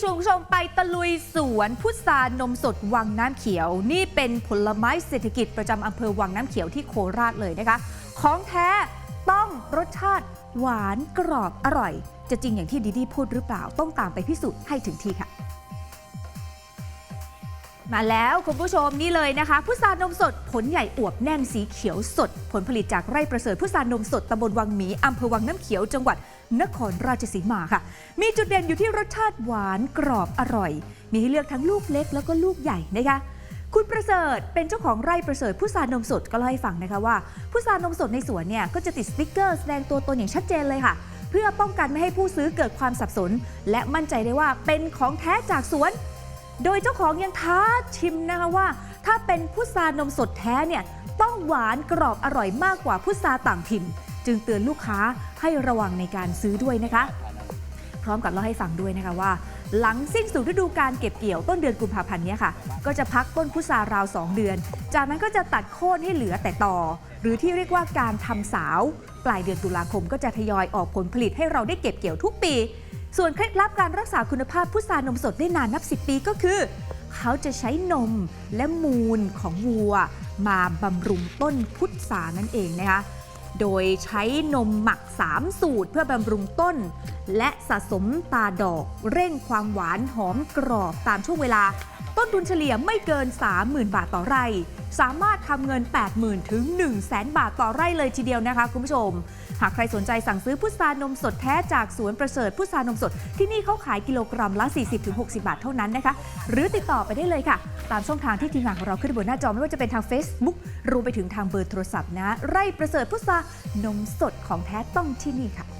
ชวนคุณผู้ชมไปตะลุยสวนพุทรานมสดวังน้ำเขียว นี่เป็นผลไม้เศรษฐกิจประจำอำเภอวังน้ำเขียวที่โคราชเลยนะคะ ของแท้ต้องรสชาติหวานกรอบอร่อย จะจริงอย่างที่ดีดีพูดหรือเปล่าต้องตามไปพิสูจน์ให้ถึงที่ค่ะ มาแล้วคุณผู้ชมนี่เลยนะคะพุทรานมสดผลใหญ่อวบแน่นสีเขียวสด ผลผลิตจากไร่ประเสริฐพุทรานมสดตำบลวังหมีอำเภอวังน้ำเขียวจังหวัด นครราชสีมาค่ะ มีจุดเด่นอยู่ที่รสชาติหวานกรอบอร่อย มีให้เลือกทั้งลูกเล็กแล้วก็ลูกใหญ่นะคะคุณประเสริฐเป็นเจ้าของไร่ประเสริฐพุทรานมสดก็เล่าให้ฟังนะคะว่าพุทรานมสดในสวนเนี่ยก็จะติดสติ๊กเกอร์แสดงตัวตนอย่างชัดเจนเลยค่ะ เพื่อป้องกันไม่ให้ผู้ซื้อเกิดความสับสน และมั่นใจได้ว่าเป็นของแท้จากสวน โดยเจ้าของยังท้าชิมนะคะว่า ถ้าเป็นพุทรานมสดแท้เนี่ยต้องหวานกรอบอร่อยมากกว่าพุทราต่างถิ่น จึงเตือนลูกค้าให้ระวังในการซื้อด้วยนะคะ พร้อมกับเล่าให้ฟังด้วยนะคะว่า หลังสิ้นสุดฤดูการเก็บเกี่ยวต้นเดือนกุมภาพันธ์นี้ค่ะ ก็จะพักต้นพุทราราว 2 เดือน จากนั้นก็จะตัดโค่นให้เหลือแต่ต่อ หรือที่เรียกว่าการทำสาว ปลายเดือนตุลาคมก็จะทยอยออกผลผลิตให้เราได้เก็บเกี่ยวทุกปี ส่วนเคล็ดลับการรักษาคุณภาพพุทรานมสดได้นานนับ 10 ปีก็คือเขาจะใช้นมและมูลของวัว มาบำรุงต้นพุทรานั่นเองนะคะ โดยใช้นมหมัก 3 สูตรเพื่อบำรุงต้น และสะสมตาดอกเร่งความหวานหอมกรอบตามช่วงเวลา ต้นทุนเฉลี่ยไม่เกิน 30,000 บาทต่อไร่ สามารถทำเงิน 80,000 ถึง 100,000 บาทต่อไร่เลยทีเดียวนะคะคุณผู้ชม หากใครสนใจสั่งซื้อพุทรานมสดแท้จากสวนประเสริฐพุทรานมสด ที่นี่เขาขายกิโลกรัมละ 40-60 บาทเท่านั้นนะคะ หรือติดต่อไปได้เลยค่ะ ตามช่องทางที่ทีมงานของเราขึ้นบนหน้าจอไม่ว่าจะเป็นทาง Facebook รวมไปถึงทางเบอร์โทรศัพท์นะ ไร่ประเสริฐพุทรานมสดของแท้ต้องที่นี่ค่ะ